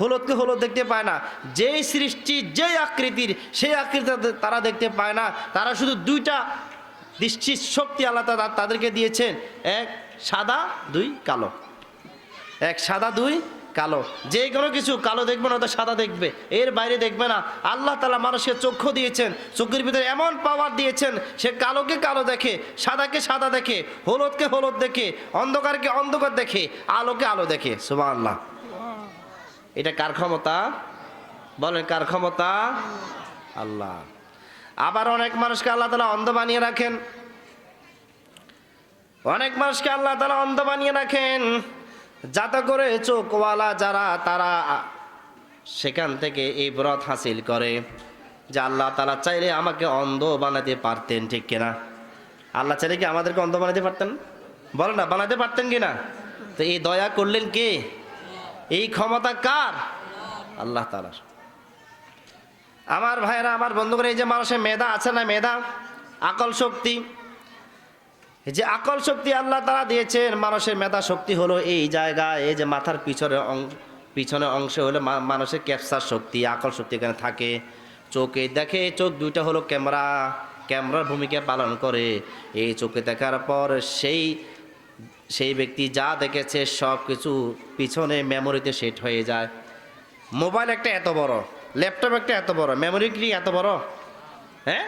হলুদকে হলুদ দেখতে পায় না। যেই সৃষ্টি, যেই আকৃতির, সেই আকৃতি তারা দেখতে পায় না। তারা শুধু দুইটা দৃষ্টি শক্তি আল্লাহ তাদেরকে দিয়েছেন। এক সাদা, দুই কালো। এক সাদা, দুই কালো। যে কোনো কিছু কালো দেখবে না তো সাদা দেখবে। এর বাইরে দেখবে না। আল্লাহ তালা মানুষকে চক্ষু দিয়েছেন। চোখের ভিতরে এমন পাওয়ার দিয়েছেন, সে কালোকে কালো দেখে, সাদাকে সাদা দেখে, হলুদকে হলুদ দেখে, অন্ধকারকে অন্ধকার দেখে, আলোকে আলো দেখে। সুবাহ আল্লাহ এটা কার ক্ষমতা? বলেন, কার ক্ষমতা? আল্লাহ। আবার অনেক মানুষকে আল্লাহ তালা অন্ধ বানিয়ে রাখেন। অনেক মানুষকে আল্লাহ তালা অন্ধ বানিয়ে রাখেন। যাতে করে চোখওয়ালা যারা, তারা সেখান থেকে এই ব্রত হাসিল করে, যে আল্লাহ তালা চাইলে আমাকে অন্ধ বানাতে পারতেন, ঠিক কিনা? আল্লাহ চাইলে কি আমাদেরকে অন্ধ বানাতে পারতেন? বলো না, বানাতে পারতেন কিনা? তো এই দয়া করলেন কে? এই ক্ষমতা কার? আল্লাহ তালার আমার ভাইরা আমার বন্ধু বন্ধুরা এই যে মানুষের মেধা আছে না মেধা? আকল শক্তি। যে আকল শক্তি আল্লাহ তারা দিয়েছেন, মানুষের মেধা শক্তি হলো এই জায়গায় এই যে মাথার পিছনে পিছনে অংশে হলো মানুষের ক্যাপচার শক্তি, আকল শক্তি এখানে থাকে। চোখে দেখে, চোখ দুইটা হলো ক্যামেরা, ক্যামেরার ভূমিকা পালন করে। এই চোখে দেখার পর সেই সেই ব্যক্তি যা দেখেছে সব কিছু পিছনে মেমোরিতে সেট হয়ে যায়। মোবাইল একটা এত বড় ল্যাপটপ একটা এত বড় মেমোরি কি এত বড়? হ্যাঁ?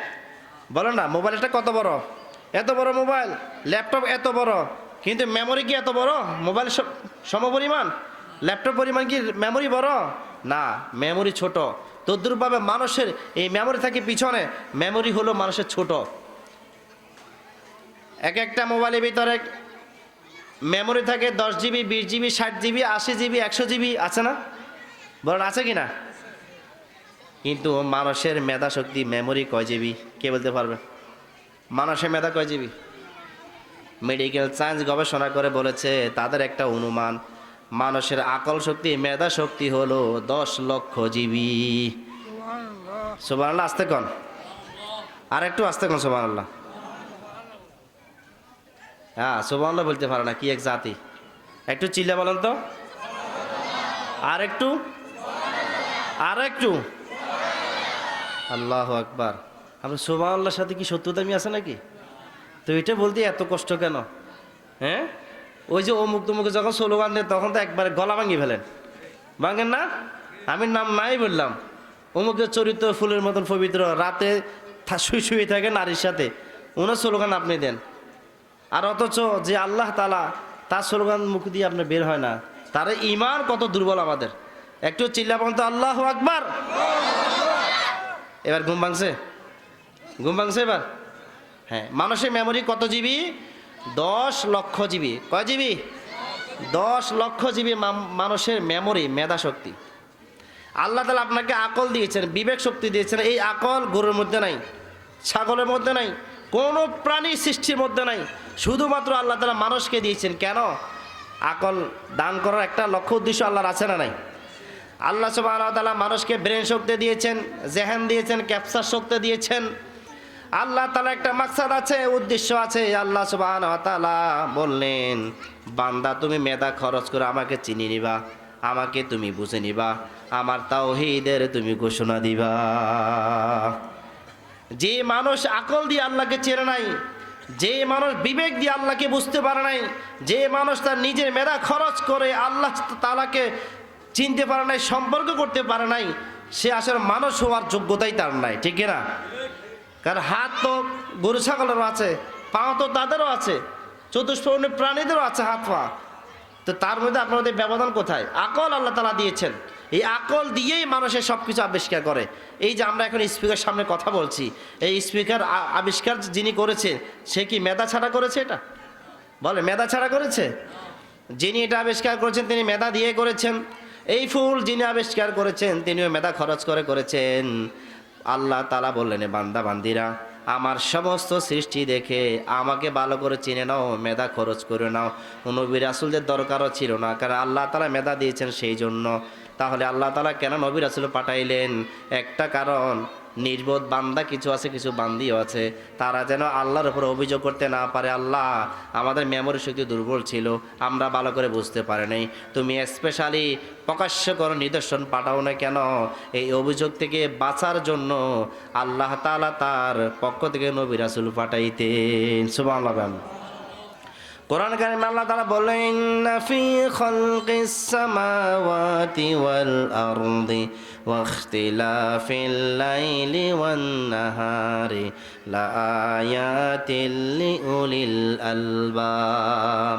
বলো না মোবাইল একটা কত বড়? এত বড় মোবাইল ল্যাপটপ এত বড়, কিন্তু মেমোরি কি এত বড়? মোবাইল স- সমপরিমাণ? ল্যাপটপ পরিমাণ কি মেমোরি বড়? না মেমোরি ছোট। তদ্রুপভাবে মানুষের এই মেমোরি থাকে পিছনে মেমোরি হলো মানুষের ছোট। এক একটা মোবাইলের ভিতরে মেমোরি থাকে দশ জিবি বিশ জিবি ষাট জিবি আশি জিবি একশো জিবি আছে না? বলেন আছে কি না কিন্তু মানুষের মেধা শক্তি মেমোরি কয় জিবি? কে বলতে পারবে? মানুষের মেধা কয় জিবি? মেডিকেল সায়েন্স গবেষণা করে বলেছে তাদের একটা অনুমান মানুষের আকল শক্তি মেধা শক্তি হলো দশ লক্ষ জিবি। সুবান আসতে কন। আর একটু আসতে কন সুবান আল্লাহ হ্যাঁ সুবান বলতে পারে না, কি এক জাতি? একটু চিল্লা বলেন তো। আর একটু? আর একটু? আল্লাহ আকবার। আপনার সোমা আল্লাহর সাথে কি সত্যতামি আছে নাকি? তো এটা বলতে এত কষ্ট কেন? হ্যাঁ? ওই যে অমুক তমুকে যখন স্লোগান দেন তখন তো একবারে গলা ভাঙি ফেলেন। ভাঙেন না? আমি নাম নাই বললাম। অমুকের চরিত্র ফুলের মতন পবিত্র, রাতে শুয়ে শুয়ে থাকে নারীর সাথে। ওনার স্লোগান আপনি দেন। আর অথচ যে আল্লাহ তালা তার স্লোগান মুখ দিয়ে আপনার বের হয় না, তার ইমান কত দুর্বল আমাদের। একটু চিল্লাপন তো, আল্লাহ আকবার। এবার ঘুম ভাঙছে? ঘুম ভাঙছে এবার? হ্যাঁ মানুষের মেমোরি কত জিবি দশ লক্ষ জিবি কয় জিবি দশ লক্ষ জিবি মানুষের মেমোরি মেধা শক্তি। আল্লাহ তালা আপনাকে আকল দিয়েছেন, বিবেক শক্তি দিয়েছেন, এই আকল গরুর মধ্যে নাই, ছাগলের মধ্যে নাই কোনো প্রাণী সৃষ্টির মধ্যে নাই। শুধুমাত্র আল্লাহ তালা মানুষকে দিয়েছেন। কেন? আকল দান করার একটা লক্ষ্য উদ্দেশ্য আল্লাহর আছে না নাই? আল্লাহ সুবাহ মানুষকে ব্রেন শক্তি দিয়েছেন, জেহান দিয়েছেন, ক্যাপচার শক্তি দিয়েছেন। আল্লাহ তালা একটা মাকসাদ আছে, উদ্দেশ্য আছে। আল্লাহ সুবাহ বললেন, বান্দা, তুমি মেধা খরচ করে আমাকে চিনি নিবা, আমাকে তুমি বুঝে নিবা, আমার তাওহীদের তুমি ঘোষণা দিবা। যে মানুষ আকল দিয়ে আল্লাহকে চেনে নাই, যে মানুষ বিবেক দিয়ে আল্লাহকে বুঝতে পারে নাই, যে মানুষ তার নিজের মেধা খরচ করে আল্লাহ তালাকে চিনতে পারে নাই, সম্পর্ক করতে পারে নাই, সে আসলে মানুষ হওয়ার যোগ্যতাই তার নাই, ঠিক না কারণ হাত তো গরু ছাগলেরও আছে পাও তো তাদেরও আছে, চতুষ্পর্ণ প্রাণীদেরও আছে হাত পা। তো তার মধ্যে আপনাদের ব্যবধান কোথায়? আকল আল্লাহ তালা দিয়েছেন। এই আকল দিয়েই মানুষের সব কিছু আবিষ্কার করে। এই যে আমরা এখন স্পিকার সামনে কথা বলছি, এই স্পিকার আবিষ্কার যিনি করেছে, সে কি মেধা ছাড়া করেছে এটা? বলে মেধা ছাড়া করেছে? যিনি এটা আবিষ্কার করেছেন, তিনি মেধা দিয়ে করেছেন। এই ফুল যিনি আবিষ্কার করেছেন, তিনিও মেধা খরচ করে করেছেন। আল্লাহ তালা বললেন, "এ বান্দা, বান্দিরা, আমার সমস্ত সৃষ্টি দেখে আমাকে ভালো করে চিনে নাও, মেধা খরচ করে নাও। নবী রাসুলদের দরকারও ছিল না, কারণ আল্লাহ তালা মেধা দিয়েছেন সেই জন্য। তাহলে আল্লাহ তালা কেন নবী রাসুল পাঠাইলেন? একটা কারণ, নির্বোধ বান্দা কিছু আছে, কিছু বান্দিও আছে। তারা যেন আল্লাহর উপর অভিযোগ করতে না পারে, আল্লাহ আমাদের মেমোরি শক্তি দুর্বল ছিল, আমরা ভালো করে বুঝতে পারি নাই। তুমি স্পেশালি প্রকাশ্য করো নিদর্শন পাঠাও না কেন? এই অভিযোগ থেকে বাঁচার জন্য আল্লাহ তাআলা তার পক্ষ থেকে নবী রাসূল পাঠাইতেন। সুবহানাল্লাহ কোরআন কারিমে আল্লাহ তাআলা বললেন ইন্না ফি খালকিস সামাওয়াতি ওয়াল আরদি ওয়াখতিলাফিল লাইলি ওয়ান নাহারি লাআয়াতিল লিউলিল আলবাব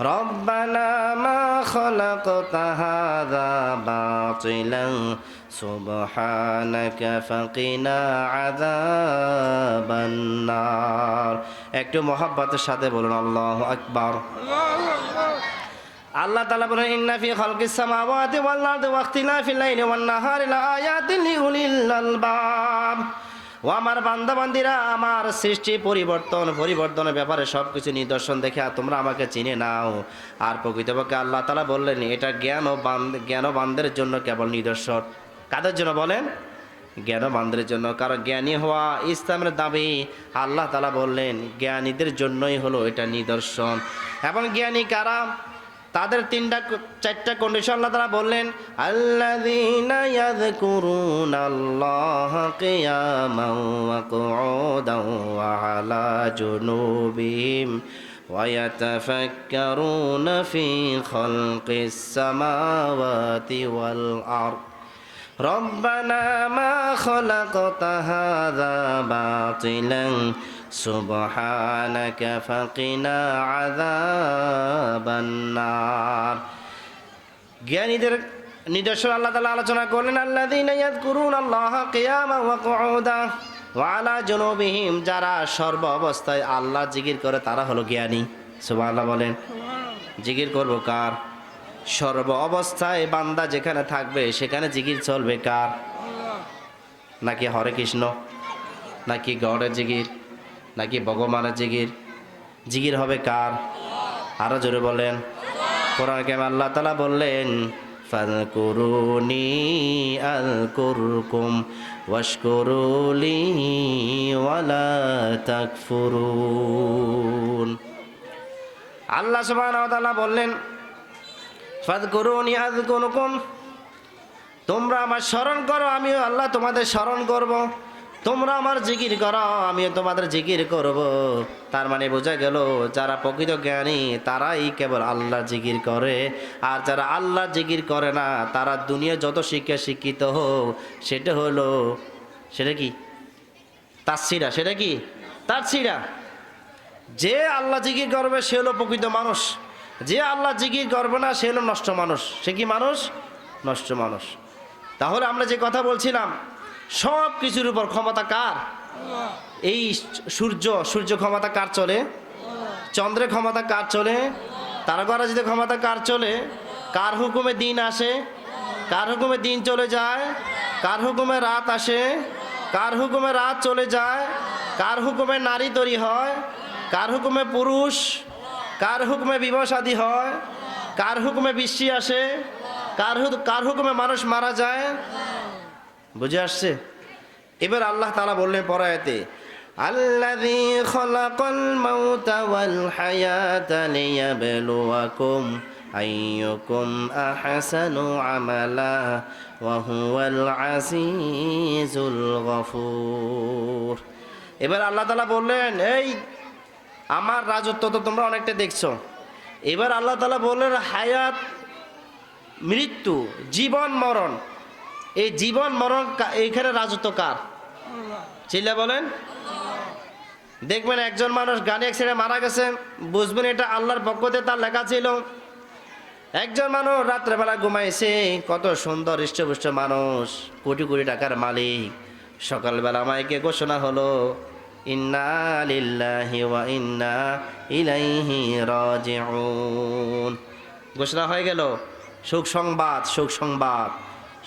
ربنا ما خلقت هذا باطلا سبحانك فقنا عذاب النار একটু মহাব্বতের সাথে বলুন আল্লাহ আকবার আল্লাহ তাআলা বলেন ইন্না ফি খালকিস সামাওয়াতি ওয়াল আরদি ওয়া ইখতিলাফিল লাইলি ওয়ান নাহারি লাআয়াতিন লিউলিল আলবাব ও আমার বান্দাবান্দিরা, আমার সৃষ্টি, পরিবর্তন পরিবর্তনের ব্যাপারে সব কিছু নিদর্শন দেখে তোমরা আমাকে চিনে নাও। আর প্রকৃতপক্ষে আল্লাহ তালা বললেন, এটা জ্ঞান ও বান্ধ জ্ঞানবানদের জন্য কেবল নিদর্শন। কাদের জন্য বলেন? জ্ঞানবানদের জন্য, কারণ জ্ঞানী হওয়া ইসলামের দাবি। আল্লাহ তালা বললেন, জ্ঞানীদের জন্যই হলো এটা নিদর্শন। এবং জ্ঞানী কারা? তাদের তিনটা চারটা কন্ডিশন আল্লাহ তারা বললেন আল্লাযীনা ইয়াযকুরুনা আল্লাহ কিয়ামান ওয়া কুউদান ওয়া আলা জুনুবিহিম ويتفكرون في خلق السماوات والأرض ربنا ما خلقت هذا باطلا سبحانك فقنا عذاب النار জ্ঞানীদের নিদর্শন আল্লাহ তালা আলোচনা করলেন আল্লাযীনা ইয়াযকুরুনা আল্লাহ কিয়ামা ওয়া কুউদা ওয়া আলা জুনুবিহিম যারা সর্ব অবস্থায় আল্লাহ জিকির করে তারা হলো জ্ঞানী সুবহানাল্লাহ বলেন জিকির করব কার সর্ব অবস্থায় বান্দা যেখানে থাকবে সেখানে জিকির চলবে কার নাকি হরে কৃষ্ণ নাকি গড়ের জিকির নাকি ভগবানের জিগির? জিগির হবে কার? আরও জোরে বলেন। কোরআন কেম আল্লাহ তালা বললেন, ফাযকুরুনি আযকুরকুম ওয়াশকুরুলি ওয়ালা তাকফুরুন। আল্লাহ সুবহানাহু ওয়া তাআলা বললেন, ফাযকুরুনি আযকুরকুম, তোমরা আমার স্মরণ করো, আমিও আল্লাহ তোমাদের স্মরণ করব। তোমরা আমার জিকির করো, আমিও তোমাদের জিকির করব। তার মানে বোঝা গেল, যারা প্রকৃত জ্ঞানী, তারাই কেবল আল্লাহ জিকির করে। আর যারা আল্লাহ জিকির করে না, তারা দুনিয়া যত শিক্ষা শিক্ষিত হোক, সেটা হলো, সেটা কি? তার সিরা সেটা কি? তার সিরা যে আল্লাহ জিকির করবে, সে হলো প্রকৃত মানুষ। যে আল্লাহ জিকির করবে না, সে হলো নষ্ট মানুষ। সে কি মানুষ? নষ্ট মানুষ। তাহলে আমরা যে কথা বলছিলাম সব কিছুর উপর ক্ষমতা কার? এই সূর্য সূর্য ক্ষমতা কার চলে? চন্দ্রের ক্ষমতা কার চলে? তারকারাজিতে ক্ষমতা কার চলে? কার হুকুমে দিন আসে? কার হুকুমে দিন চলে যায়? কার হুকুমে রাত আসে? কার হুকুমে রাত চলে যায়? কার হুকুমে নারী তৈরি হয়? কার হুকুমে পুরুষ? কার হুকুমে বিবাহ শাদী হয়? কার হুকুমে বৃষ্টি আসে? কার কার হুকুমে মানুষ মারা যায়? বুঝে আসছে এবার আল্লাহ তালা বললেন পরায়তে الذي خلق الموت والحياة ليبلوكم أيكم أحسن عملا وهو العزيز الغفور এবার আল্লাহ তালা বললেন এই আমার রাজত্ব তো তোমরা অনেকটা দেখছো এবার আল্লাহ তালা বললেন হায়াত মৃত্যু জীবন মরণ এই জীবন মরণ এইখানে রাজত্ব কার? চিল্লা বলেন। দেখবেন একজন মানুষ গাড়ি অ্যাক্সিডেন্টে মারা গেছে, বুঝবেন এটা আল্লাহর পক্ষ থেকে তার লেখা ছিল। একজন মানুষ রাত্রেবেলা ঘুমাইছে, কত সুন্দর হৃষ্টপুষ্ট মানুষ, কোটি কোটি টাকার মালিক। সকালবেলা মাইকে ঘোষণা হলো, ইন্না ইন্না ঘোষণা হয়ে গেল, সুখ সংবাদ সুখ সংবাদ।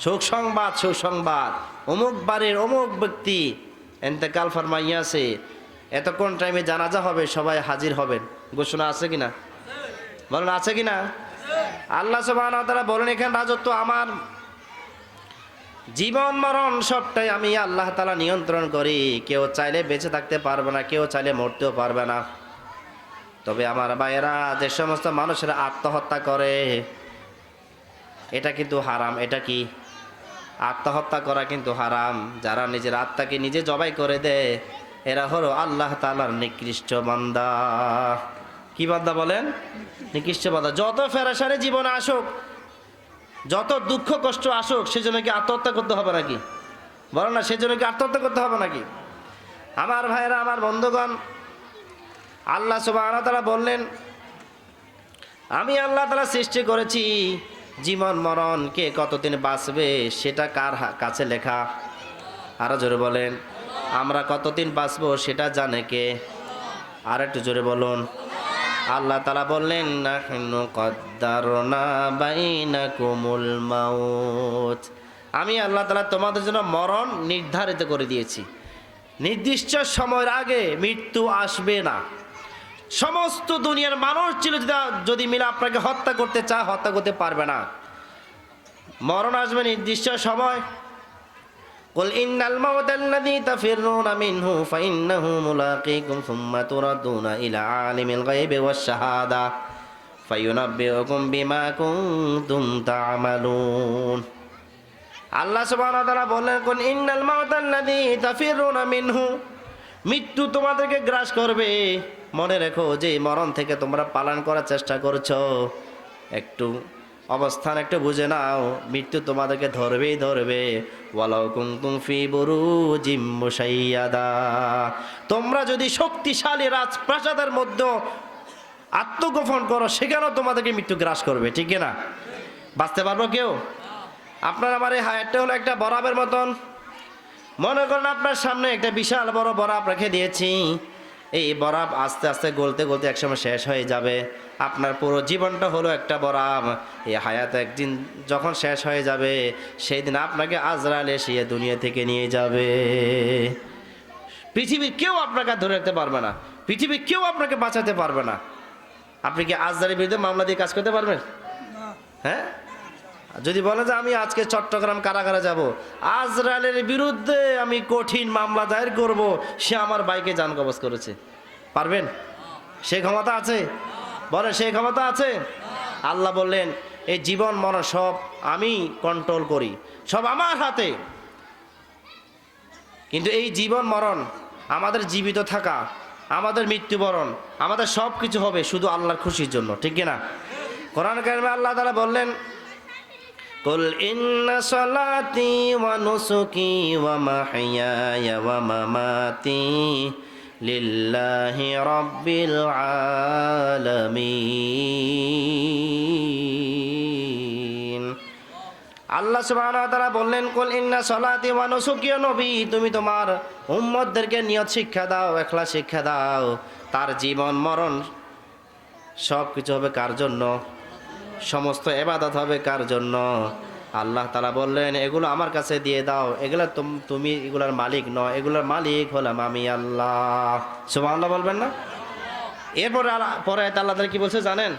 সুসংবাদ সুসংবাদ। অমুক বাড়ির অমুক ব্যক্তি এতেকাল ফরমাইয়াছে, এতক্ষণ টাইমে জানাজা হবে, সবাই হাজির হবেন। ঘোষণা আছে কিনা? বলেন, আছে কিনা? আল্লাহ সুবাহ তারা বলেন, এখানে রাজত্ব আমার। জীবন, মরণ সবটাই আমি আল্লাহ তালা নিয়ন্ত্রণ করি। কেউ চাইলে বেঁচে থাকতে পারবে না, কেউ চাইলে মরতেও পারবে না। তবে আমার ভাইয়েরা, যে সমস্ত মানুষেরা আত্মহত্যা করে, এটা কিন্তু হারাম, এটা কি? আত্মহত্যা করা কিন্তু হারাম। যারা নিজের আত্মাকে নিজে জবাই করে দেয়, এরা হলো আল্লাহ তালার নিকৃষ্ট বান্দা। কি বান্দা বলেন? নিকৃষ্ট বান্দা। যত ফেরাসারে জীবনে আসুক, যত দুঃখ কষ্ট আসুক, সেজন্য কি আত্মহত্যা করতে হবে নাকি? বলো না, সেজন্য কি আত্মহত্যা করতে হবে নাকি? আমার ভাইয়েরা, আমার বন্ধুগণ, আল্লাহ সুবাহ তারা বললেন, আমি আল্লাহ তালা সৃষ্টি করেছি জীবন মরণ কে কতদিন বাঁচবে সেটা কার কাছে লেখা? আরও জোরে বলেন, আমরা কতদিন বাঁচবো সেটা জানে কে? আর একটু জোরে বলুন, আল্লাহ তালা বললেন, নাহনু কদ্দারনা বাইনা কুমুল মাউত। আমি আল্লাহ তালা তোমাদের জন্য মরণ নির্ধারিত করে দিয়েছি। নির্দিষ্ট সময়ের আগে মৃত্যু আসবে না। সমস্ত দুনিয়ার মানুষ ছিল যদি যদি মিলে আপনাকে হত্যা করতে চায় হত্যা করতে পারবে না মরণ আসবে নির্দিষ্ট সময় قل إن الموت الذي تفرون منه فإنه ملاقيكم ثم تردون إلى عالم الغيب والشهادة فينبئكم بما كنتم تعملون আল্লাহ সুবহানাহু ওয়া তাআলা বললেন কোন ইন্নাল মাউতাল্লাযী তাফিরুনা মিনহু মৃত্যু তোমাদেরকে গ্রাস করবে মনে রেখো যে এই মরণ থেকে তোমরা পালন করার চেষ্টা করছ। একটু অবস্থান একটু বুঝে নাও, মৃত্যু তোমাদেরকে ধরবেই ধরবে। তোমরা যদি শক্তিশালী রাজপ্রাসাদের মধ্যে আত্মগোপন করো, সেখানেও তোমাদেরকে মৃত্যু গ্রাস করবে, ঠিক না বাঁচতে পারব কেউ? আপনার আমার এই হায়ারটা হলো একটা বরাবের মতন। মনে করেন আপনার সামনে একটা বিশাল বড় বরাব রেখে দিয়েছি। এই বরাব আস্তে আস্তে গলতে গলতে একসময় শেষ হয়ে যাবে। আপনার পুরো জীবনটা হলো একটা বরাব। এই হায়াত একদিন যখন শেষ হয়ে যাবে সেই দিন আপনাকে আজরাল এসে দুনিয়া থেকে নিয়ে যাবে। পৃথিবীর কেউ আপনাকে ধরে রাখতে পারবে না। পৃথিবীর কেউ আপনাকে বাঁচাতে পারবে না। আপনি কি আজরালের বিরুদ্ধে মামলা দিয়ে কাজ করতে পারবেন? হ্যাঁ? যদি বলে যে আমি আজকে চট্টগ্রাম কারাগারে যাব আজরালের বিরুদ্ধে আমি কঠিন মামলা দায়ের করব, সে আমার বাইকে যান কবজ করেছে। পারবেন? সে ক্ষমতা আছে? বলে সে ক্ষমতা আছে? আল্লাহ বললেন, এই জীবন, মরণ সব আমি কন্ট্রোল করি, সব আমার হাতে। কিন্তু এই জীবন, মরণ, আমাদের জীবিত থাকা, আমাদের মৃত্যুবরণ, আমাদের সব কিছু হবে শুধু আল্লাহর খুশির জন্য, ঠিক না কোরআন কারিমে আল্লাহ তাআলা বললেন قل إن صلاتي ونسكي ومحياي ومماتي لله رب العالمين আল্লাহ সুবহানাহু ওয়া তাআলা বললেন কুল ইন্না সলাতি ওয়া নুসুকি ও নবী তুমি তোমার উম্মতদেরকে নিয়ত শিক্ষা দাও এখলা শিক্ষা দাও তার জীবন মরণ সব কিছু হবে কার জন্য সমস্ত এবাদত হবে কার জন্য? আল্লাহ তালা বললেন, এগুলো আমার কাছে দিয়ে দাও। এগুলো তুম- এগুলার মালিক নয় এগুলোর মালিক হলাম আমি আল্লাহ। সুবহানাল্লাহ বলবেন না? এরপরে আল্লাহ- পরে আল্লাহ তালা কি বলছে জানেন?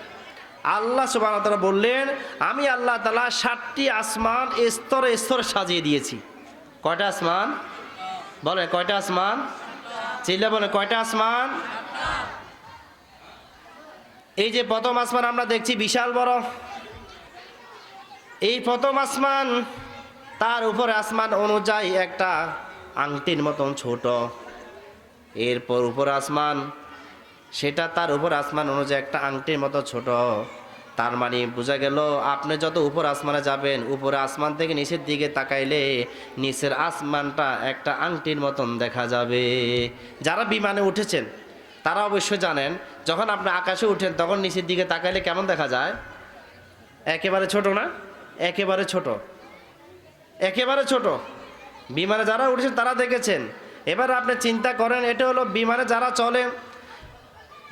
আল্লাহ সুবাহ তালা বললেন, আমি আল্লাহ তালা ষাটটি আসমান স্তরে স্তরে সাজিয়ে দিয়েছি। কয়টা আসমান? বলে কয়টা আসমান? চিল্লা বলে কয়টা আসমান? এই যে প্রথম আসমান আমরা দেখছি, বিশাল বড়। এই প্রথম আসমান, তার উপরে আসমান অনুযায়ী একটা আংটির মতন ছোট। এরপর উপর আসমান, সেটা তার উপর আসমান অনুযায়ী একটা আংটির মতো ছোট। তার মানে বোঝা গেল, আপনি যত উপর আসমানে যাবেন, উপরে আসমান থেকে নিচের দিকে তাকাইলে নিচের আসমানটা একটা আংটির মতন দেখা যাবে। যারা বিমানে উঠেছেন তারা অবশ্য জানেন, যখন আপনি আকাশে উঠেন তখন নিচের দিকে তাকাইলে কেমন দেখা যায়? একেবারে ছোট না? একেবারে ছোট। একেবারে ছোট। বিমানে যারা উঠেছেন তারা দেখেছেন। এবার আপনি চিন্তা করেন, এটা হলো বিমানে যারা চলে,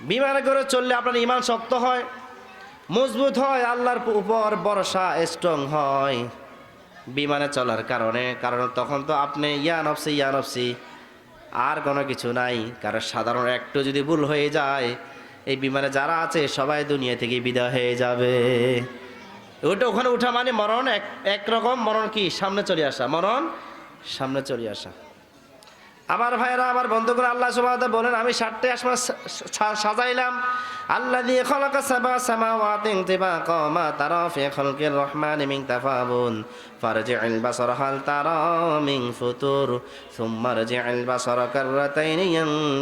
বিমানে করে চললে আপনার ইমান শক্ত হয়, মজবুত হয়, আল্লাহর উপর ভরসা স্ট্রং হয়। বিমানে চলার কারণে, কারণ তখন তো আপনি, ইয়া নফসি ইয়া নফসি আর কোনো কিছু নাই। কারণ সাধারণ একটু যদি ভুল হয়ে যায়, এই বিমানে যারা আছে সবাই দুনিয়া থেকে বিদায় হয়ে যাবে। ওটা ওখানে উঠা মানে মরণ এক একরকম মরণ কি? সামনে চলে আসা। মরণ সামনে চলে আসা। আমার ভাইয়েরা, আমার বন্ধুগুলো আল্লাহ সুবাহ বলেন, আমি ষাটটি আসমান সাজাইলাম। আল্লাহ দিয়ে খলক সাবা সামাওয়াতিন তিবা কমা তারা ফি খলকির রহমান মিং তাফাবুন। ফারজি'ল বাসার হাল তার মিং ফুতুর। সুম্মা রজি'ল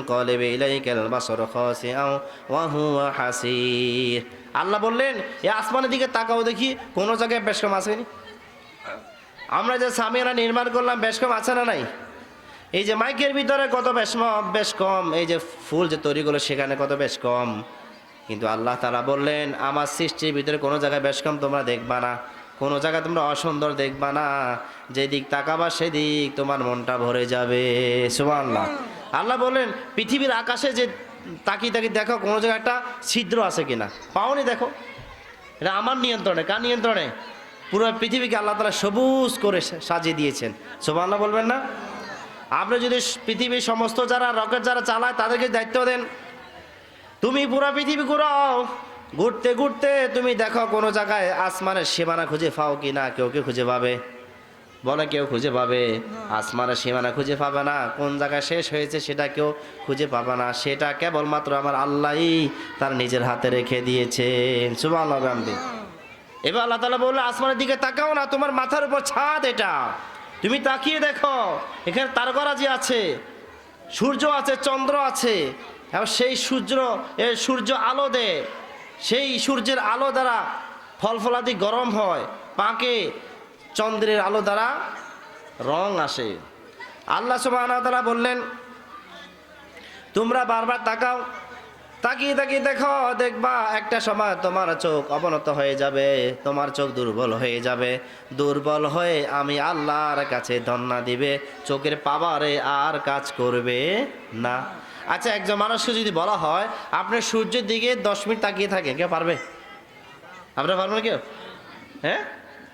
কলে বেলাই ইয়ানকালিব বা বাসার খাসিআও ওয়া হুয়া হাসির। আল্লাহ বললেন, এ আসমানের দিকে তাকাও দেখি, কোনো জায়গায় বেশ কম আসেনি আমরা যে সামিয়ানা নির্মাণ করলাম, বেশ কম আছে না নাই? এই যে মাইকের ভিতরে কত বেশ বেশ কম এই যে ফুল যে তৈরি করল সেখানে কত বেশ কম। কিন্তু আল্লাহ তারা বললেন আমার সৃষ্টির ভিতরে কোনো জায়গায় বেশ কম তোমরা দেখবা না। কোনো জায়গায় তোমরা অসুন্দর দেখবা না। যেদিক তাকাবা সেদিক তোমার মনটা ভরে যাবে। সুবহানাল্লাহ। আল্লাহ বললেন পৃথিবীর আকাশে যে তাকিয়ে তাকিয়ে দেখো কোনো জায়গায় একটা ছিদ্র আছে কিনা। পাওনি দেখো। এটা আমার নিয়ন্ত্রণে। কার নিয়ন্ত্রণে? পুরো পৃথিবীকে আল্লাহ তালা সবুজ করে সাজিয়ে দিয়েছেন। সুবহানাল্লাহ বলবেন না? আপনি যদি পৃথিবীর সমস্ত যারা রকেট যারা চালায়, তাদেরকে দায়িত্ব দেন। তুমি পুরো পৃথিবী ঘুরাও। ঘুরতে ঘুরতে তুমি দেখো কোনো জায়গায় আসমানের সীমানা খুঁজে পাও কি না, কেউ কেউ খুঁজে পাবে? বলে কেউ খুঁজে পাবে। আসমানের সীমানা খুঁজে পাবে না। কোন জায়গায় শেষ হয়েছে সেটা কেউ খুঁজে পাবে না। সেটা কেবলমাত্র আমার আল্লাহই তার নিজের হাতে রেখে দিয়েছেন সুবাহ এবার আল্লাহ তালা বলল, আসমানের দিকে তাকাও না, তোমার মাথার উপর ছাদ এটা। তুমি তাকিয়ে দেখো, এখানে তারকারাজি আছে, সূর্য আছে, চন্দ্র আছে, এবং সেই সূর্য সূর্য আলো দেয়। সেই সূর্যের আলো দ্বারা ফল ফলাদি গরম হয়, পাকে চন্দ্রের আলো দ্বারা রং আসে। আল্লাহ সুবাহ বললেন, তোমরা বারবার তাকাও তাকিয়ে তাকিয়ে দেখো, দেখবা একটা সময় তোমার চোখ অবনত হয়ে যাবে, তোমার চোখ দুর্বল হয়ে যাবে। দুর্বল হয়ে আমি আল্লাহর কাছে ধন্না দিবে, চোখের পাওয়ারে আর কাজ করবে না। আচ্ছা একজন মানুষকে যদি বলা হয়, আপনি সূর্যের দিকে দশ মিনিট তাকিয়ে থাকেন, কেউ পারবে? আপনারা পারবেন কেউ? হ্যাঁ?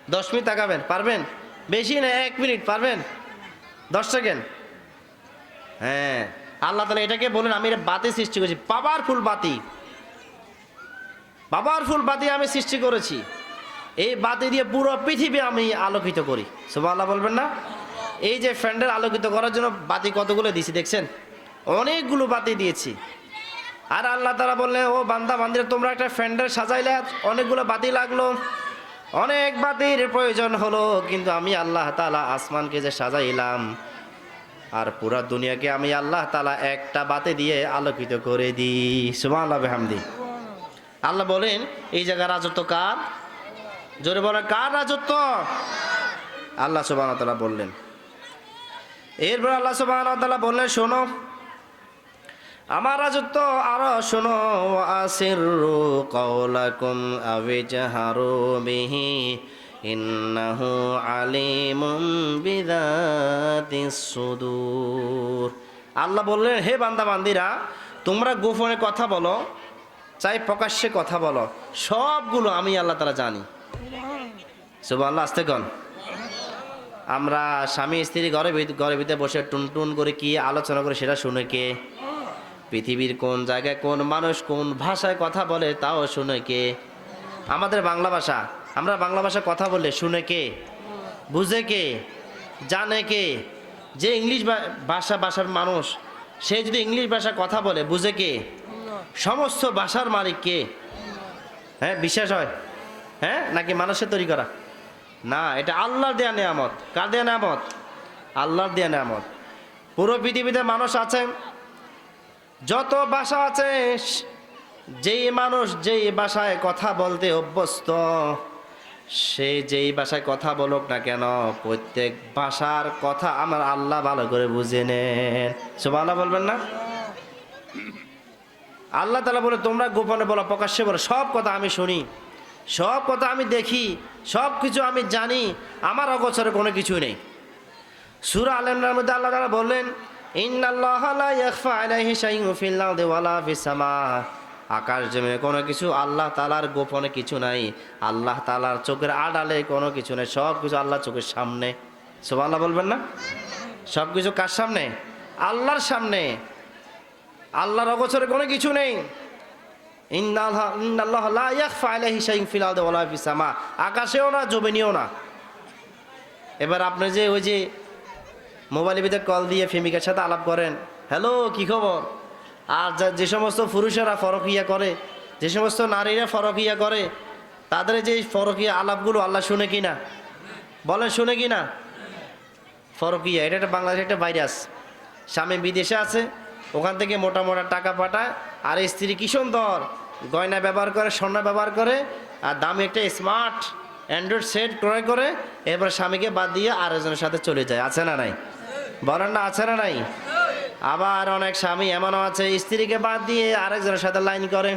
দশ মিনিট তাকাবেন, পারবেন? বেশি না, এক মিনিট, পারবেন? দশ সেকেন্ড? হ্যাঁ। আল্লাহ তালা এটাকে বলেন, আমি এটা বাতি সৃষ্টি করেছি। বাবার ফুল বাতি। বাবার ফুল বাতি আমি সৃষ্টি করেছি। এই বাতি দিয়ে পুরো পৃথিবী আমি আলোকিত করি। সুবাহ আল্লাহ বলবেন না? এই যে ফ্যান্ডেল আলোকিত করার জন্য বাতি কতগুলো দিয়েছি দেখছেন? অনেকগুলো বাতি দিয়েছি। আর আল্লাহ তারা বললেন, ও বান্দা, বান্দিরা, তোমরা একটা ফ্যান্ডেল সাজাইলে, অনেকগুলো বাতি লাগল। অনেক বাতির প্রয়োজন হলো, কিন্তু আমি আল্লাহ তালা আসমানকে যে সাজাইলাম আর পুরা দুনিয়াকে আমি আল্লাহ তালা একটা বাতি দিয়ে আলোকিত করে দিই। সুমা আল্লাহ আল্লাহ বলেন, এই জায়গায় রাজত্ব কার? জোরে বলেন, কার রাজত্ব? আল্লাহ সুবাহ তালা বললেন। এরপর আল্লাহ সুবাহ বললেন, শোনো, আমার রাজত্ব আরও শোনো আসিরু কওলাকুম আবিজাহারু বিহি ইন্নাহু আলিমুম বিদাতিস সুদূর। আল্লাহ বললেন, হে বান্দা বান্দিরা, তোমরা গোপনে কথা বলো, চাই প্রকাশ্যে কথা বলো, সবগুলো আমি আল্লাহ তারা জানি। সব আল্লাহ আসতে কন। আমরা স্বামী স্ত্রী ঘরে ঘরের ভিতরে বসে টুন টুন করে কি আলোচনা করে সেটা শুনে কে? পৃথিবীর কোন জায়গায় কোন মানুষ কোন ভাষায় কথা বলে তাও শুনে কে? আমাদের বাংলা ভাষা আমরা বাংলা ভাষা কথা বলে শুনে কে, বুঝে কে, জানে কে, যে ইংলিশ ভাষা ভাষার মানুষ, সে যদি ইংলিশ ভাষা কথা বলে, বুঝে কে? সমস্ত ভাষার মালিক কে? হ্যাঁ বিশ্বাস হয়? হ্যাঁ নাকি মানুষের তৈরি করা? না, এটা আল্লাহর দেয়া নেয়ামত। কার দেয়া নেয়ামত? আল্লাহর দেয়া নেয়ামত। পুরো পৃথিবীতে মানুষ আছে, যত ভাষা আছে যেই মানুষ যেই ভাষায় কথা বলতে অভ্যস্ত সে যেই ভাষায় কথা বলুক না কেন, প্রত্যেক ভাষার কথা আমার আল্লাহ ভালো করে বুঝে নেন। সুবহানাল্লাহ বলবেন না? আল্লাহ তালা বলে, তোমরা গোপনে বলো, প্রকাশ্যে বলো, সব কথা আমি শুনি, সব কথা আমি দেখি, সব কিছু আমি জানি, আমার অগোচরে কোনো কিছু নেই। সুরা আলমের মধ্যে আল্লাহ তালা বললেন, ইন্নাল্লাহ আকাশ জমিনে কোনো কিছু আল্লাহ তালার গোপনে কিছু নাই। আল্লাহ তালার চোখের আড়ালে কোনো কিছু নেই। সব কিছু আল্লাহ চোখের সামনে। সব আল্লাহ বলবেন না? সব কিছু কার সামনে? আল্লাহর সামনে। আল্লাহর অগোচরে কোনো কিছু নেই। আকাশেও না, জমিনেও না। এবার আপনি যে ওই যে মোবাইলের ভিতরে কল দিয়ে ফেমিকার সাথে আলাপ করেন, হ্যালো, কি খবর? আর যা- সমস্ত পুরুষেরা ফরকিয়া করে, যে সমস্ত নারীরা ফরকিয়া করে, তাদের যে ফরকিয়া আলাপগুলো আল্লাহ শুনে কি না বলেন, শুনে কি না ফরকিয়া এটা একটা বাংলাদেশের একটা ভাইরাস। স্বামী বিদেশে আছে, ওখান থেকে মোটা মোটা টাকা পাঠায়, আর স্ত্রী কি সুন্দর? গয়না ব্যবহার করে, স্বর্ণ ব্যবহার করে, আর দামি একটা স্মার্ট অ্যান্ড্রয়েড সেট ক্রয় করে, এরপর স্বামীকে বাদ দিয়ে আরেকজনের সাথে চলে যায়। আছে না নাই? বলেন না, আছে না নাই? আবার অনেক স্বামী এমনও আছে, স্ত্রীকে বাদ দিয়ে আরেকজনের সাথে লাইন করে।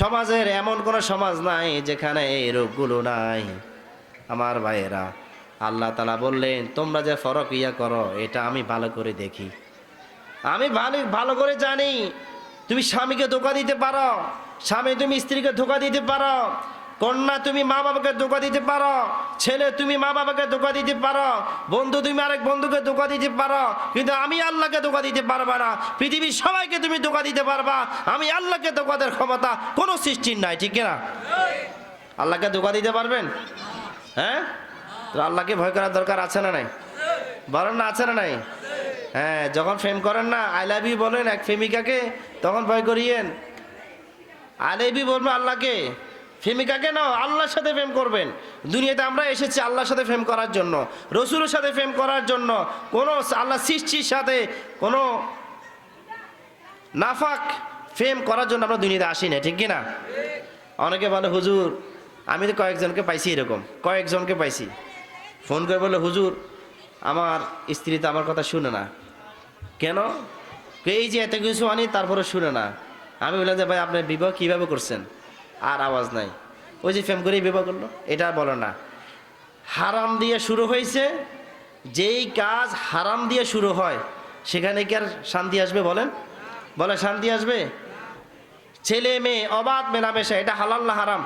সমাজের এমন কোনো সমাজ নাই যেখানে এই রোগগুলো নাই। আমার ভাইয়েরা, আল্লাহ তালা বললেন, তোমরা যে ফরক ইয়া করো, এটা আমি ভালো করে দেখি। আমি ভালো ভালো করে জানি, তুমি স্বামীকে ধোকা দিতে পারো, স্বামী তুমি স্ত্রীকে ধোকা দিতে পারো কন্যা, তুমি মা বাবাকে ধোকা দিতে পারো, ছেলে, তুমি মা বাবাকে ধোকা দিতে পারো, বন্ধু, তুমি আরেক বন্ধুকে ধোকা দিতে পারো, কিন্তু আমি আল্লাহকে ধোকা দিতে পারবা না। পৃথিবীর সবাইকে তুমি ধোকা দিতে পারবা। আমি আল্লাহকে ধোকা দেওয়ার ক্ষমতা কোনো সৃষ্টির নাই, ঠিক না আল্লাহকে ধোকা দিতে পারবেন? হ্যাঁ? আল্লাহকে ভয় করার দরকার আছে না নাই? বলেন না, আছে না নাই? হ্যাঁ যখন ফেম করেন না, আই লাভ ইউ বলেন এক প্রেমিকাকে, তখন ভয় করিয়েন। আই ইউ বলবেন আল্লাহকে। প্রেমিকাকে না? আল্লাহর সাথে প্রেম করবেন। দুনিয়াতে আমরা এসেছি আল্লাহর সাথে প্রেম করার জন্য। রসুলের সাথে প্রেম করার জন্য। কোনো আল্লাহ সৃষ্টির সাথে কোনো নাফাক ফেম করার জন্য আমরা দুনিয়াতে আসি না, ঠিক কি না অনেকে বলে, হুজুর, আমি তো কয়েকজনকে পাইছি এরকম। কয়েকজনকে পাইছি। ফোন করে বলে, হুজুর, আমার স্ত্রী তো আমার কথা শুনে না। কেন? এই যে এত কিছু আনি তারপরে শুনে না। আমি বললাম যে, ভাই, আপনার বিবাহ কীভাবে করছেন? আর আওয়াজ নাই। ওই যে ফেম করেই বিবাহ করল, এটা বলো না। হারাম দিয়ে শুরু হয়েছে, যেই কাজ হারাম দিয়ে শুরু হয়, সেখানে কি আর শান্তি আসবে বলেন? বলে শান্তি আসবে? ছেলে মেয়ে, অবাধ মেলামেশা, এটা হালাল না হারাম?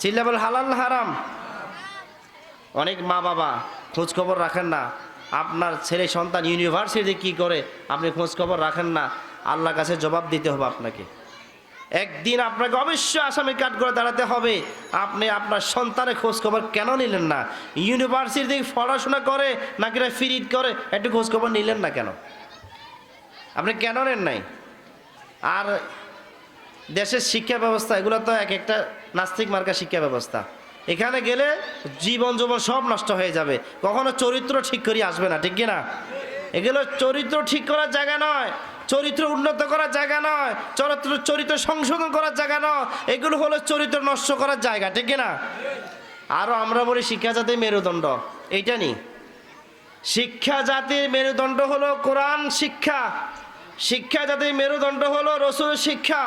চিল্লা বলে হালাল না হারাম? অনেক মা বাবা খোঁজ খবর রাখেন না। আপনার ছেলে সন্তান ইউনিভার্সিটি কি করে, আপনি খোঁজ খবর রাখেন না। আল্লাহর কাছে জবাব দিতে হবে আপনাকে। একদিন আপনাকে অবশ্যই আসামি কাট করে দাঁড়াতে হবে। আপনি আপনার সন্তানের খোঁজ খবর কেন নিলেন না? ইউনিভার্সিটি থেকে পড়াশোনা করে নাকি না ফিরিট করে, একটু খোঁজ খবর নিলেন না কেন? আপনি কেন নেন নাই? আর দেশের শিক্ষা ব্যবস্থা, এগুলো তো এক একটা নাস্তিক মার্কা শিক্ষা ব্যবস্থা। এখানে গেলে জীবন জীবন সব নষ্ট হয়ে যাবে। কখনো চরিত্র ঠিক করে আসবে না, ঠিক কি না? এগুলো চরিত্র ঠিক করার জায়গা নয়। চরিত্র উন্নত করার জায়গা নয়। চরিত্র চরিত্র সংশোধন করার জায়গা নয়। এগুলো হলো চরিত্র নষ্ট করার জায়গা, ঠিক না আরও আমরা বলি শিক্ষা জাতির মেরুদণ্ড। এইটা নি? শিক্ষা জাতির মেরুদণ্ড হলো কোরআন শিক্ষা। শিক্ষা জাতির মেরুদণ্ড হলো রসুল শিক্ষা।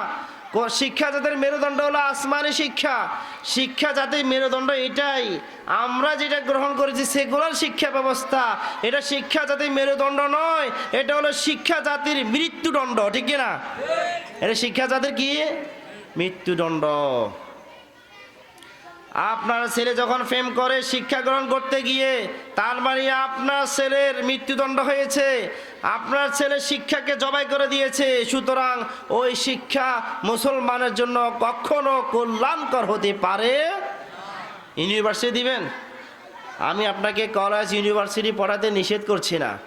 শিক্ষা জাতির মেরুদণ্ড হলো আসমানি শিক্ষা। শিক্ষা জাতির মেরুদণ্ড এটাই। আমরা যেটা গ্রহণ করেছি সেগুলোর শিক্ষা ব্যবস্থা। এটা শিক্ষা জাতির মেরুদণ্ড নয়, এটা হলো শিক্ষা জাতির মৃত্যুদণ্ড, ঠিক না এটা শিক্ষা জাতির কি? মৃত্যুদণ্ড। আপনার ছেলে যখন ফেম করে, শিক্ষা গ্রহণ করতে গিয়ে, তার মানে আপনার ছেলের মৃত্যুদণ্ড হয়েছে। আপনার ছেলে শিক্ষাকে জবাই করে দিয়েছে। সুতরাং ওই শিক্ষা মুসলমানের জন্য কখনো কল্যাণকর হতে পারে? ইউনিভার্সিটি দিবেন? আমি আপনাকে কলেজ, ইউনিভার্সিটি পড়াতে নিষেধ করছি না।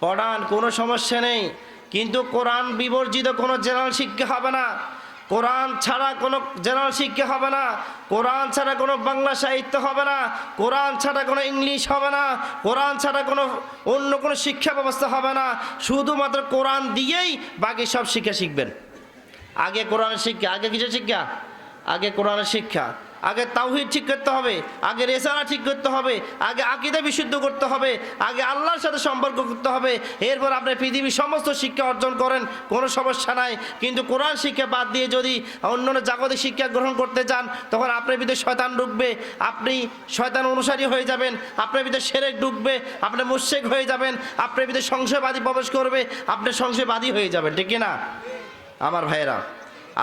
পড়ান, কোনো সমস্যা নেই। কিন্তু কোরআন বিবর্জিত কোনো জেনারেল শিক্ষা হবে না। কোরআন ছাড়া কোনো জেনারেল শিক্ষা হবে না, কোরআন ছাড়া কোনো বাংলা সাহিত্য হবে না, কোরআন ছাড়া কোনো ইংলিশ হবে না, কোরআন ছাড়া কোনো অন্য কোনো শিক্ষা ব্যবস্থা হবে না, শুধুমাত্র কোরআন দিয়েই বাকি সব শিক্ষা শিখবেন। আগে কোরআনের শিক্ষা, আগে কিছু শিক্ষা? আগে কোরআনের শিক্ষা। আগে তাওহিদ ঠিক করতে হবে, আগে রেসারা ঠিক করতে হবে, আগে আকিদা বিশুদ্ধ করতে হবে, আগে আল্লাহর সাথে সম্পর্ক করতে হবে। এরপর আপনি পৃথিবীর সমস্ত শিক্ষা অর্জন করেন, কোনো সমস্যা নাই। কিন্তু কোরআন শিক্ষা বাদ দিয়ে যদি অন্য জাগতিক শিক্ষা গ্রহণ করতে চান, তখন আপনার ভিতরে শয়তান ঢুকবে, আপনি শয়তান অনুসারী হয়ে যাবেন, আপনার ভিতরে সেরেক ঢুকবে, আপনি মুশেক হয়ে যাবেন, আপনার ভিতরে সংশয়বাদী প্রবেশ করবে, আপনি সংশয়বাদী হয়ে যাবেন, ঠিক না? আমার ভাইয়েরা,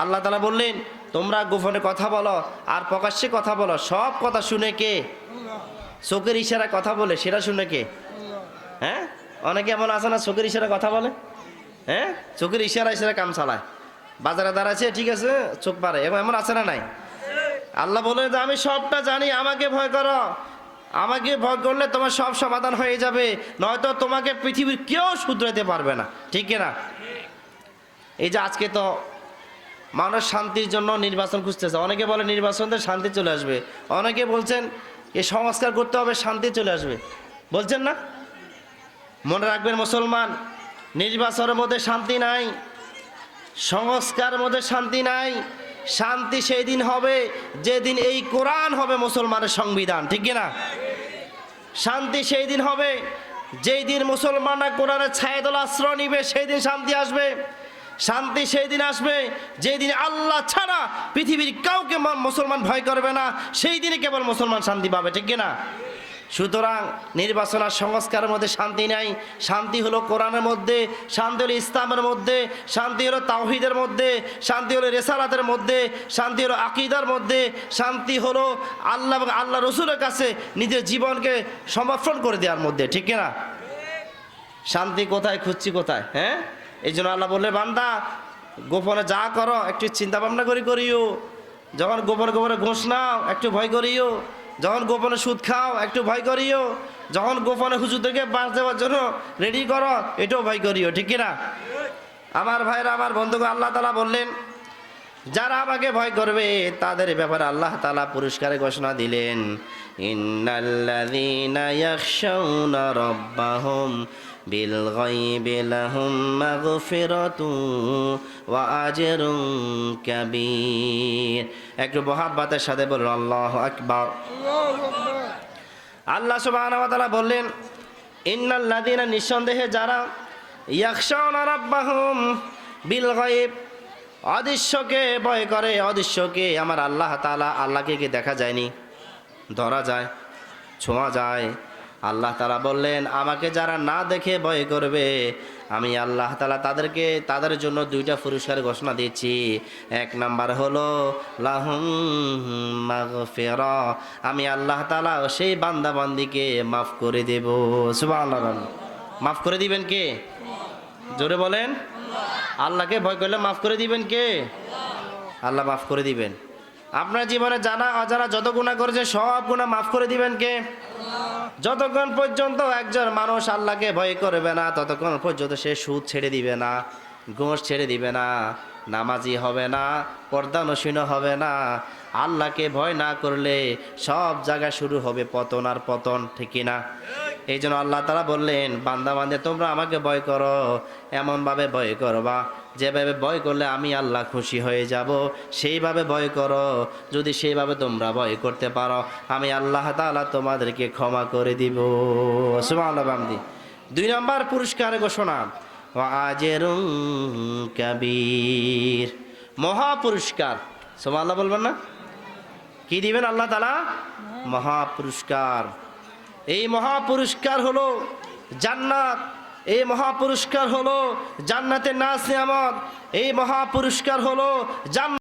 আল্লাহ তালা বললেন তোমরা গোপনে কথা বলো, আর প্রকাশ্যে কথা বলো। সব কথা শুনে কে? চোখের ইশারা কথা বলে, সেটা শুনে কে? হ্যাঁ? অনেকে এমন আছে না, চোখের ইশারা কথা বলে? হ্যাঁ? চোখের ইশারা ইশারা কাম চালায়। বাজারে দাঁড়াচ্ছে ঠিক আছে, চোখ পারে এবং এমন আছে না নাই? আল্লাহ বলে, যে আমি সবটা জানি, আমাকে ভয় করো। আমাকে ভয় করলে তোমার সব সমাধান হয়ে যাবে। নয়তো তোমাকে পৃথিবীর কেউ শুধরাতে পারবে না। ঠিক না? এই যে আজকে তো মানুষ শান্তির জন্য নির্বাচন খুঁজতেছে। অনেকে বলে নির্বাচনতে শান্তি চলে আসবে। অনেকে বলছেন, এ সংস্কার করতে হবে, শান্তি চলে আসবে। বলছেন না? মনে রাখবেন মুসলমান, নির্বাচনের মধ্যে শান্তি নাই সংস্কার মধ্যে শান্তি নাই, শান্তি সেই দিন হবে, যেদিন এই কোরআন হবে মুসলমানের সংবিধান, ঠিক না? শান্তি সেই দিন হবে, যেই দিন মুসলমানরা কোরআনের ছায়াতলা আশ্রয় নিবে, সেই দিন শান্তি আসবে। শান্তি সেই দিন আসবে, যেই দিন আল্লাহ ছাড়া পৃথিবীর কাউকে মুসলমান ভয় করবে না, সেই দিনে কেবল মুসলমান শান্তি পাবে, ঠিক না সুতরাং নির্বাচন আর সংস্কারের মধ্যে শান্তি নাই। শান্তি হলো কোরআনের মধ্যে, শান্তি হলো ইসলামের মধ্যে, শান্তি হলো তাওহিদের মধ্যে, শান্তি হলো রেসালাতের মধ্যে, শান্তি হলো আকিদার মধ্যে, শান্তি হলো আল্লাহ এবং আল্লাহ রসুলের কাছে নিজের জীবনকে সমর্পণ করে দেওয়ার মধ্যে, ঠিক না শান্তি কোথায়, খুঁজছি কোথায় হ্যাঁ? এই জন্য আল্লাহ বললে, বান্দা, গোপনে যা করো, একটু চিন্তা ভাবনা করি করিও। যখন গোপনে গোপনে ঘোষ নাও, একটু ভয় করিও। যখন গোপনে সুদ খাও, একটু ভয় করিও। যখন গোপনে হুজুর থেকে বাঁচ দেওয়ার জন্য রেডি করো, এটাও ভয় করিও, ঠিক না আমার ভাইরা, আমার বন্ধুকে আল্লাহ তালা বললেন, যারা আমাকে ভয় করবে, তাদের ব্যাপারে আল্লাহ তালা পুরস্কারে ঘোষণা দিলেন। ইন্নাল্লাযীনা ইয়াখশাউনা রাব্বাহুম লাহুম মাগফিরাতুন ওয়া আজরুন কাবীর একটু মহাব্বতের সাথে বলুন, আল্লাহু আকবার। আল্লাহ তাআলা বললেন ইন্নাল্লাযীনা নিঃসন্দেহে যারা ইয়াখশাউনা রাব্বাহুম বিল গায়ব অদৃশ্যকে ভয় করে, অদৃশ্যকে আমার আল্লাহ তালা আল্লাহকে কি দেখা যায়নি? ধরা যায়, ছোঁয়া যায় আল্লাহ তালা বললেন, আমাকে যারা না দেখে ভয় করবে, আমি আল্লাহ তালা তাদেরকে, তাদের জন্য দুইটা পুরস্কার ঘোষণা দিচ্ছি এক নাম্বার হলো মাগফিরা, আমি আল্লাহ তালা সেই বান্দাবান্দিকে মাফ করে দেব। সুবাহ মাফ করে দিবেন কে? জোরে বলেন। আল্লাহকে ভয় করলে মাফ করে দিবেন কে? আল্লাহ মাফ করে দিবেন। আপনার জীবনে জানা অজানা যত গুণা করেছে, সব গুণা মাফ করে দিবেন কে? যতক্ষণ পর্যন্ত একজন মানুষ আল্লাহকে ভয় করবে না, ততক্ষণ পর্যন্ত সে সুদ ছেড়ে দিবে না ঘোষ ছেড়ে দিবে না, নামাজি হবে না, পর্দানসীন হবে না। আল্লাহকে ভয় না করলে সব জায়গায় শুরু হবে পতন আর পতন, ঠিক না এই জন্য আল্লাহ তারা বললেন বান্দা বান্দে তোমরা আমাকে ভয় করো এমনভাবে ভয় করবা। যেভাবে ভয় করলে আমি আল্লাহ খুশি হয়ে যাব সেইভাবে ভয় করো। যদি সেইভাবে তোমরা ভয় করতে পারো আমি আল্লাহ তাআলা তোমাদেরকে ক্ষমা করে দিব। বামদি দুই নম্বর পুরস্কার ঘোষণা আজের কাবীর। মহা পুরস্কার। সুবহানাল্লাহ বলবেন না? কি দিবেন আল্লাহ তালা মহা পুরস্কার। এই মহাপুরস্কার হলো জান্নাত। এই মহাপুরস্কার হলো জান্নাতের নাস নিয়ামত এই মহাপুরস্কার হলো জান্নাত।